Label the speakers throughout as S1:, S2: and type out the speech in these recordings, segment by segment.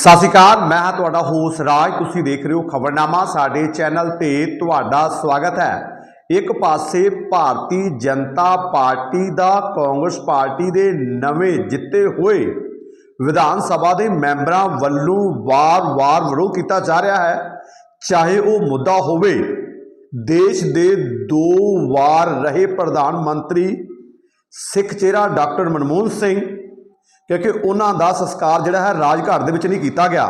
S1: ਸਤਿ ਸ਼੍ਰੀ ਅਕਾਲ, ਮੈਂ ਹਾਂ ਤੁਹਾਡਾ ਹੋਸ ਰਾਜ। ਤੁਸੀਂ ਦੇਖ ਰਹੇ ਹੋ ਖਬਰਨਾਮਾ। ਸਾਡੇ ਚੈਨਲ ਤੇ ਤੁਹਾਡਾ ਸਵਾਗਤ ਹੈ। ਇੱਕ ਪਾਸੇ ਭਾਰਤੀ ਜਨਤਾ ਪਾਰਟੀ ਦਾ ਕਾਂਗਰਸ ਪਾਰਟੀ ਦੇ ਨਵੇਂ ਜਿੱਤੇ ਹੋਏ ਵਿਧਾਨ ਸਭਾ ਦੇ ਮੈਂਬਰਾਂ ਵੱਲੋਂ ਵਾਰ-ਵਾਰ ਵਿਰੋਧ ਕੀਤਾ ਜਾ ਰਿਹਾ ਹੈ। ਚਾਹੇ ਉਹ ਮੁੱਦਾ ਹੋਵੇ, ਦੇਸ਼ ਦੇ ਦੋ ਵਾਰ ਰਹੇ ਪ੍ਰਧਾਨ ਮੰਤਰੀ ਸਿੱਖ ਚਿਹਰਾ ਡਾਕਟਰ ਮਨਮੋਹਨ ਸਿੰਘ ਕਿਉਂਕਿ ਉਹਨਾਂ ਦਾ ਸੰਸਕਾਰ ਜਿਹੜਾ ਹੈ ਰਾਜਘਾਟ ਦੇ ਵਿੱਚ ਨਹੀਂ ਕੀਤਾ ਗਿਆ।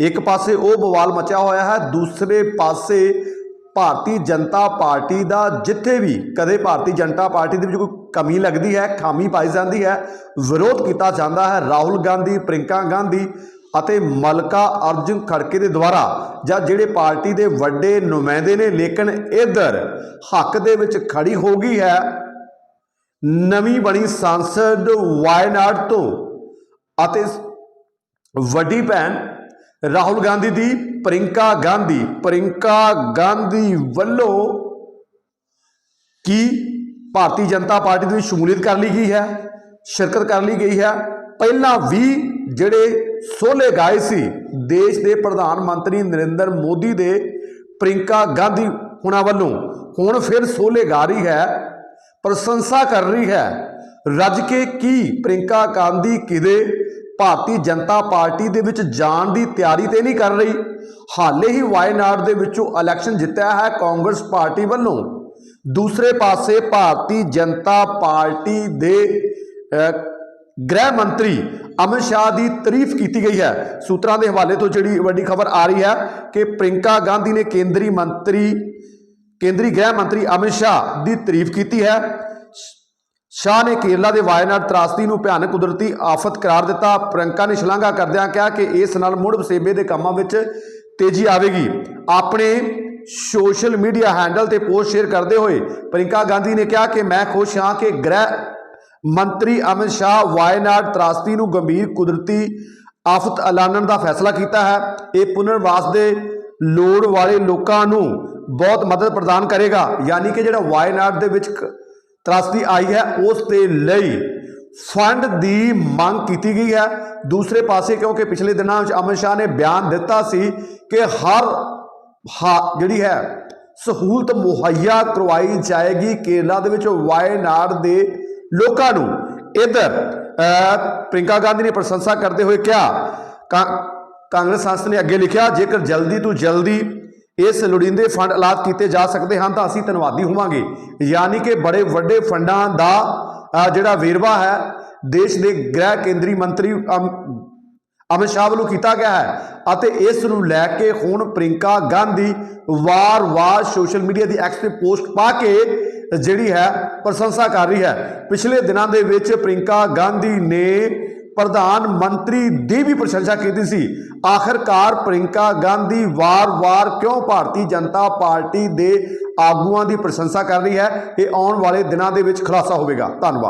S1: ਇੱਕ ਪਾਸੇ ਉਹ ਬਵਾਲ ਮਚਿਆ ਹੋਇਆ ਹੈ, ਦੂਸਰੇ ਪਾਸੇ ਭਾਰਤੀ ਜਨਤਾ ਪਾਰਟੀ ਦਾ ਜਿੱਥੇ ਵੀ ਕਦੇ ਭਾਰਤੀ ਜਨਤਾ ਪਾਰਟੀ ਦੇ ਵਿੱਚ ਕੋਈ ਕਮੀ ਲੱਗਦੀ ਹੈ, ਖਾਮੀ ਪਾਈ ਜਾਂਦੀ ਹੈ, ਵਿਰੋਧ ਕੀਤਾ ਜਾਂਦਾ ਹੈ ਰਾਹੁਲ ਗਾਂਧੀ ਪ੍ਰਿੰਕਾ ਗਾਂਧੀ ਅਤੇ ਮਲਕਾ ਅਰਜੁਨ ਖੜਕੇ ਦੇ ਦੁਆਰਾ ਜਾਂ ਜਿਹੜੇ ਪਾਰਟੀ ਦੇ ਵੱਡੇ ਨੁਮਾਇੰਦੇ ਨੇ, ਲੇਕਿਨ ਇਧਰ ਹੱਕ ਦੇ ਵਿੱਚ ਖੜੀ ਹੋ ਗਈ ਹੈ। ਨਵੀਂ ਬਣੀ ਸੰਸਦ ਵਾਇਨਾਡ ਤੋਂ ਅਤੇ ਵੱਡੀ ਭੈਣ ਰਾਹੁਲ ਗਾਂਧੀ ਦੀ ਪ੍ਰਿੰਕਾ ਗਾਂਧੀ। ਪ੍ਰਿੰਕਾ ਗਾਂਧੀ ਵੱਲੋਂ ਕੀ ਭਾਰਤੀ ਜਨਤਾ ਪਾਰਟੀ ਦੇ ਵਿੱਚ ਸ਼ਮੂਲੀਅਤ ਕਰ ਲਈ ਗਈ ਹੈ, ਸ਼ਿਰਕਤ ਕਰ ਲਈ ਗਈ ਹੈ? ਪਹਿਲਾਂ ਵੀ ਜਿਹੜੇ ਸੋਲੇ ਗਾਏ ਸੀ, ਦੇਸ਼ ਦੇ ਪ੍ਰਧਾਨ ਮੰਤਰੀ ਨਰਿੰਦਰ ਮੋਦੀ ਦੇ ਪ੍ਰਿੰਕਾ ਗਾਂਧੀ ਹੁਣਾਂ ਵੱਲੋਂ, ਹੁਣ ਫਿਰ ਸੋਲੇ ਗਾ ਰਹੀ ਹੈ, ਪ੍ਰਸ਼ੰਸਾ ਕਰ ਰਹੀ ਹੈ। ਰੱਜ ਕੇ ਕੀ ਪ੍ਰਿੰਕਾ ਗਾਂਧੀ ਕਿਦੇ ਭਾਰਤੀ ਜਨਤਾ ਪਾਰਟੀ ਦੇ ਵਿੱਚ ਜਾਣ ਦੀ ਤਿਆਰੀ ਤੇ ਨਹੀਂ ਕਰ ਰਹੀ। ਹਾਲੇ ਹੀ ਵਾਇਨਾਡ ਦੇ ਵਿੱਚੋਂ ਇਲੈਕਸ਼ਨ ਜਿੱਤਿਆ ਹੈ ਕਾਂਗਰਸ ਪਾਰਟੀ ਵੱਲੋਂ। ਦੂਸਰੇ ਪਾਸੇ ਭਾਰਤੀ ਜਨਤਾ ਪਾਰਟੀ ਦੇ ਗ੍ਰਹਿ ਮੰਤਰੀ ਅਮਿਤ ਸ਼ਾਹ ਦੀ ਤਾਰੀਫ ਕੀਤੀ ਗਈ ਹੈ। ਸੂਤਰਾਂ ਦੇ ਹਵਾਲੇ ਤੋਂ ਜਿਹੜੀ ਵੱਡੀ ਖਬਰ ਆ ਰਹੀ ਹੈ ਕਿ ਪ੍ਰਿੰਕਾ ਗਾਂਧੀ ਨੇ ਕੇਂਦਰੀ ਮੰਤਰੀ, ਕੇਂਦਰੀ ਗ੍ਰਹਿ ਮੰਤਰੀ ਅਮਿਤ ਸ਼ਾਹ ਦੀ ਤਾਰੀਫ ਕੀਤੀ ਹੈ। ਸ਼ਾਹ ਨੇ ਕੇਰਲਾ ਦੇ ਵਾਇਨਾਡ ਤਰਾਸਦੀ ਨੂੰ ਭਿਆਨਕ ਕੁਦਰਤੀ ਆਫਤ ਕਰਾਰ ਦਿੱਤਾ। ਪ੍ਰਿੰਕਾ ਨੇ ਸ਼ਲਾਘਾ ਕਰਦਿਆਂ ਕਿਹਾ ਕਿ ਇਸ ਨਾਲ ਮੁੜ ਵਸੇਬੇ ਦੇ ਕੰਮਾਂ ਵਿੱਚ ਤੇਜ਼ੀ ਆਵੇਗੀ। ਆਪਣੇ ਸੋਸ਼ਲ ਮੀਡੀਆ ਹੈਂਡਲ ਤੇ ਪੋਸਟ ਸ਼ੇਅਰ ਕਰਦੇ ਹੋਏ ਪ੍ਰਿੰਕਾ ਗਾਂਧੀ ਨੇ ਕਿਹਾ ਕਿ ਮੈਂ ਖੁਸ਼ ਹਾਂ ਕਿ ਗ੍ਰਹਿ ਮੰਤਰੀ ਅਮਿਤ ਸ਼ਾਹ ਵਾਇਨਾਡ ਤਰਾਸਦੀ ਨੂੰ ਗੰਭੀਰ ਕੁਦਰਤੀ ਆਫਤ ਐਲਾਨਣ ਦਾ ਫੈਸਲਾ ਕੀਤਾ ਹੈ। ਇਹ ਪੁਨਰਵਾਸ ਦੇ ਲੋੜ ਵਾਲੇ ਲੋਕਾਂ ਨੂੰ ਬਹੁਤ ਮਦਦ ਪ੍ਰਦਾਨ ਕਰੇਗਾ। ਯਾਨੀ ਕਿ ਜਿਹੜਾ ਵਾਇਨਾਡ ਦੇ ਵਿੱਚ ਕ- ਤਰਾਸਦੀ ਆਈ ਹੈ, ਉਸ ਦੇ ਲਈ ਫੰਡ ਦੀ ਮੰਗ ਕੀਤੀ ਗਈ ਹੈ। ਦੂਸਰੇ ਪਾਸੇ ਕਿਉਂਕਿ ਪਿਛਲੇ ਦਿਨਾਂ ਵਿੱਚ ਅਮਿਤ ਸ਼ਾਹ ਨੇ ਬਿਆਨ ਦਿੱਤਾ ਸੀ ਕਿ ਹਰ ਹਾ- ਜਿਹੜੀ ਹੈ, ਸਹੂਲਤ ਮੁਹੱਈਆ ਕਰਵਾਈ ਜਾਏਗੀ ਕੇਰਲਾ ਦੇ ਵਿੱਚ ਵਾਇਨਾਡ ਦੇ ਲੋਕਾਂ ਨੂੰ। ਇਧਰ ਪ੍ਰਿੰਕਾ ਗਾਂਧੀ ਨੇ ਪ੍ਰਸ਼ੰਸਾ ਕਰਦੇ ਹੋਏ ਕਿਹਾ, ਕਾ- ਕਾਂਗਰਸ ਸੰਸਦ ਨੇ ਅੱਗੇ ਲਿਖਿਆ, ਜੇਕਰ ਜਲਦੀ ਤੋਂ ਜਲਦੀ ਇਸ ਲੋੜੀਂਦੇ ਫੰਡ ਐਲਾਟ ਕੀਤੇ ਜਾ ਸਕਦੇ ਹਨ ਤਾਂ ਅਸੀਂ ਧੰਨਵਾਦੀ ਹੋਵਾਂਗੇ। ਯਾਨੀ ਕਿ ਬੜੇ ਵੱਡੇ ਫੰਡਾਂ ਦਾ ਜਿਹੜਾ ਵੇਰਵਾ ਹੈ ਦੇਸ਼ ਦੇ ਗ੍ਰਹਿ ਕੇਂਦਰੀ ਮੰਤਰੀ ਅਮ, ਅਮਿਤ ਸ਼ਾਹ ਵੱਲੋਂ ਕੀਤਾ ਗਿਆ ਹੈ ਅਤੇ ਇਸ ਨੂੰ ਲੈ ਕੇ ਹੁਣ ਪ੍ਰਿੰਕਾ ਗਾਂਧੀ ਵਾਰ-ਵਾਰ ਸੋਸ਼ਲ ਮੀਡੀਆ ਦੀ ਐਕਸ ਤੇ ਪੋਸਟ ਪਾ ਕੇ ਜਿਹੜੀ ਹੈ ਪ੍ਰਸ਼ੰਸਾ ਕਰ ਰਹੀ ਹੈ। ਪਿਛਲੇ ਦਿਨਾਂ ਦੇ ਵਿੱਚ ਪ੍ਰਿੰਕਾ ਗਾਂਧੀ ਨੇ ਪ੍ਰਧਾਨ ਮੰਤਰੀ ਦੀ ਵੀ ਪ੍ਰਸ਼ੰਸਾ ਕੀਤੀ ਸੀ। ਆਖਰਕਾਰ ਪ੍ਰਿੰਕਾ ਗਾਂਧੀ ਵਾਰ-ਵਾਰ ਕਿਉਂ ਭਾਰਤੀ ਜਨਤਾ ਪਾਰਟੀ ਦੇ ਆਗੂਆਂ ਦੀ ਪ੍ਰਸ਼ੰਸਾ ਕਰ ਰਹੀ ਹੈ, ਇਹ ਆਉਣ ਵਾਲੇ ਦਿਨਾਂ ਦੇ ਵਿੱਚ ਖੁਲਾਸਾ ਹੋਵੇਗਾ। ਧੰਨਵਾਦ।